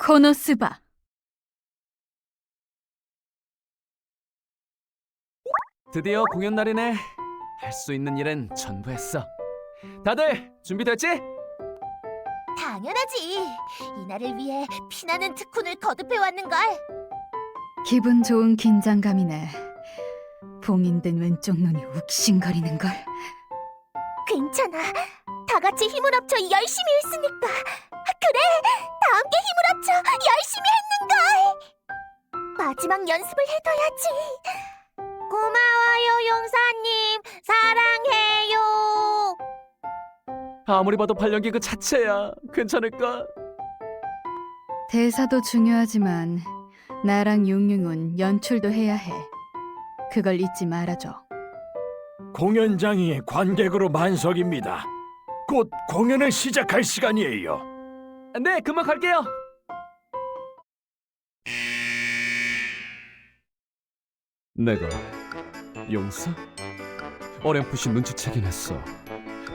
코노스바 드디어 공연 날이네. 할 수 있는 일은 전부 했어. 다들 준비됐지? 당연하지. 이날을 위해 피나는 특훈을 거듭해 왔는걸. 기분 좋은 긴장감이네. 봉인된 왼쪽 눈이 욱신거리는걸. 괜찮아. 다 같이 힘을 합쳐 열심히 했으니까. 그래, 다 함께 힘을 합쳐 열심히 했는걸. 마지막 연습을 해둬야지. 고마워요, 용사님. 사랑해요. 아무리 봐도 발연기 그 자체야. 괜찮을까? 대사도 중요하지만 나랑 융융은 연출도 해야 해. 그걸 잊지 말아줘. 공연장이 관객으로 만석입니다. 곧 공연을 시작할 시간이에요. 네, 금방 갈게요. 내가 용사? 어렴풋이 눈치채긴 했어.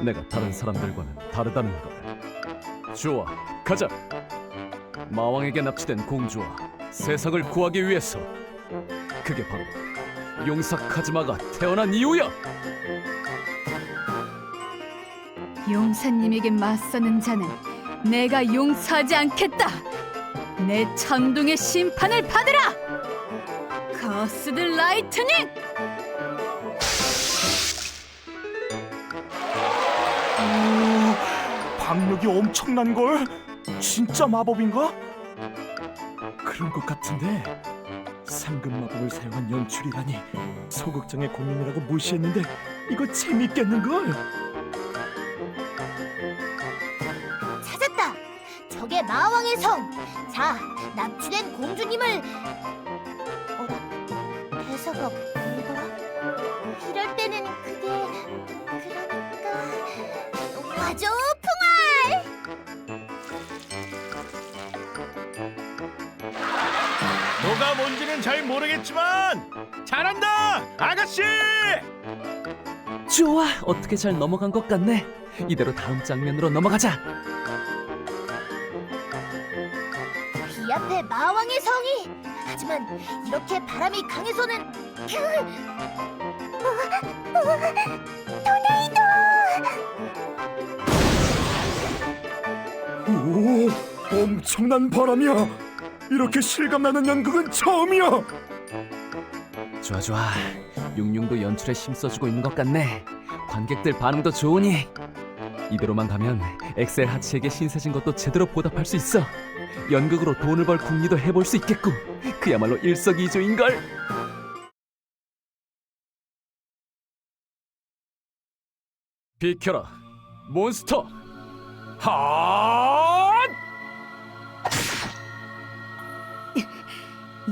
내가 다른 사람들과는 다르다는 걸. 좋아, 가자. 마왕에게 납치된 공주와 세상을 구하기 위해서. 그게 바로 용사 카즈마가 태어난 이유야. 용사님에게 맞서는 자는 내가 용서하지 않겠다. 내 천둥의 심판을 받으라. 거스드 라이트닝! 박력이 엄청난 걸? 진짜 마법인가? 그런 것 같은데 상금 마법을 사용한 연출이라니 소극장의 공연이라고 무시했는데 이거 재밌겠는 걸? 마왕의 성. 자, 납치된 공주님을. 어라, 대사가 뭐더라? 이럴 때는 그게 그러니까 와줘 풍알. 뭐가 뭔지는 잘 모르겠지만 잘한다 아가씨 좋아, 어떻게 잘 넘어간 것 같네. 이대로 다음 장면으로 넘어가자. 비 앞에 마왕의 성이. 하지만 이렇게 바람이 강해서는 그 어, 어, 토네이도. 오, 엄청난 바람이야. 이렇게 실감나는 연극은 처음이야. 좋아 좋아 융융도 연출에 힘써주고 있는 것 같네 관객들 반응도 좋으니 이대로만 가면 엑셀 하치에게 신세진 것도 제대로 보답할 수 있어 연극으로 돈을 벌 궁리도 해볼 수 있겠고 그야말로 일석이조인걸 비켜라 몬스터 핫!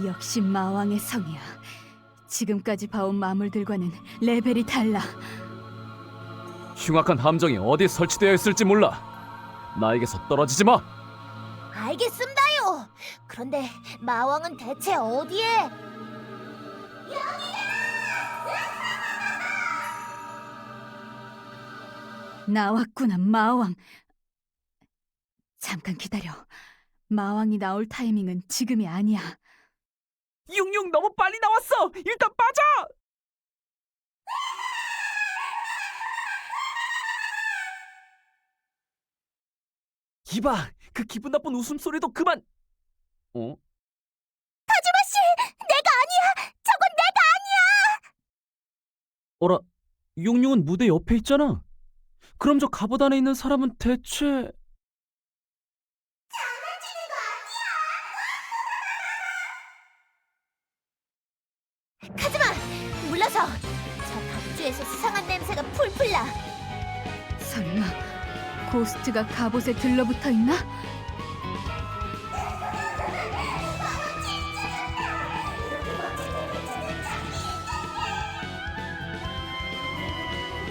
역시 마왕의 성이야. 지금까지 봐온 마물들과는 레벨이 달라. 흉악한 함정이 어디 설치되어 있을지 몰라 나에게서 떨어지지 마 알겠습니다요. 그런데 마왕은 대체 어디에? 나왔구나, 마왕. 잠깐 기다려. 마왕이 나올 타이밍은 지금이 아니야. 융융 너무 빨리 나왔어. 일단 빠져. 이봐, 그 기분 나쁜 웃음소리도 그만. 어? 타지마 씨, 내가 아니야. 저건 내가 어라, 융융은 무대 옆에 있잖아. 그럼 저 갑옷 안에 있는 사람은 대체 가지마. 물러서. 저 박주에서 수상한 냄새가 풀풀 나. 설마 고스트가 갑옷에 들러붙어 있나?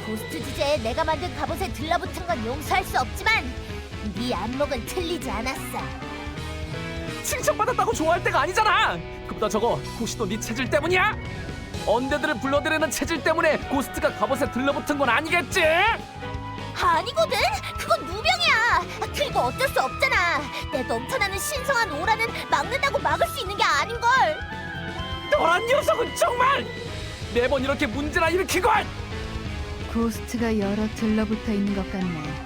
고스트 주제에 내가 만든 갑옷에 들러붙은 건 용서할 수 없지만 네 안목은 틀리지 않았어. 칭찬받았다고 좋아할 때가 아니잖아. 그보다 저거 혹시 또 네 체질 때문이야? 언데드를 불러들이는 체질 때문에 고스트가 갑옷에 들러붙은 건 아니겠지? 아니거든. 그건 무명이야. 그리고 어쩔 수 없잖아. 내 넘쳐나는 신성한 오라는 막는다고 막을 수 있는 게 아닌 걸. 너란 녀석은 정말 매번 이렇게 문제나 일으키고 고스트가 여러 들러붙어 있는 것 같네.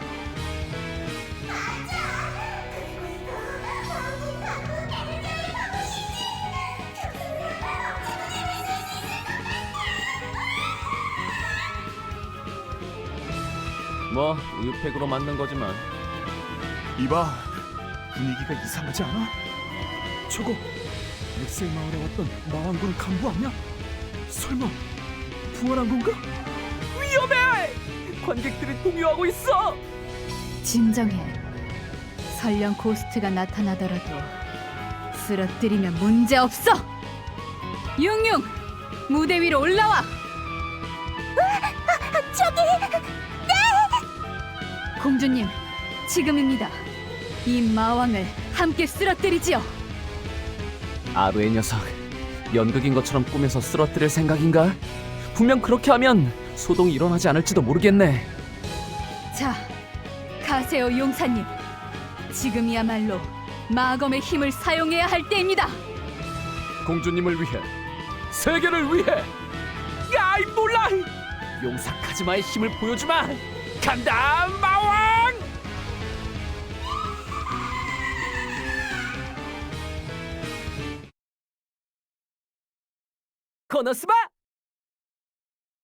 뭐 우유팩으로 만든 거지만 이봐, 분위기가 이상하지 않아? 저거 엑셀 마을에 왔던 마왕군 간부 아니야? 설마 부활한 건가? 위험해! 관객들이 동요하고 있어! 진정해. 설령 고스트가 나타나더라도 쓰러뜨리면 문제 없어. 융융, 무대 위로 올라와. 저기 공주님, 지금입니다. 이 마왕을 함께 쓰러뜨리지요. 아루의 녀석 연극인 것처럼 꾸며서 쓰러뜨릴 생각인가? 분명 그렇게 하면 소동이 일어나지 않을지도 모르겠네 자, 가세요 용사님. 지금이야말로 마검의 힘을 사용해야 할 때입니다. 공주님을 위해 세계를 위해 야이 몰라 용사 카즈마의 힘을 보여주마 간다 마왕 코노스바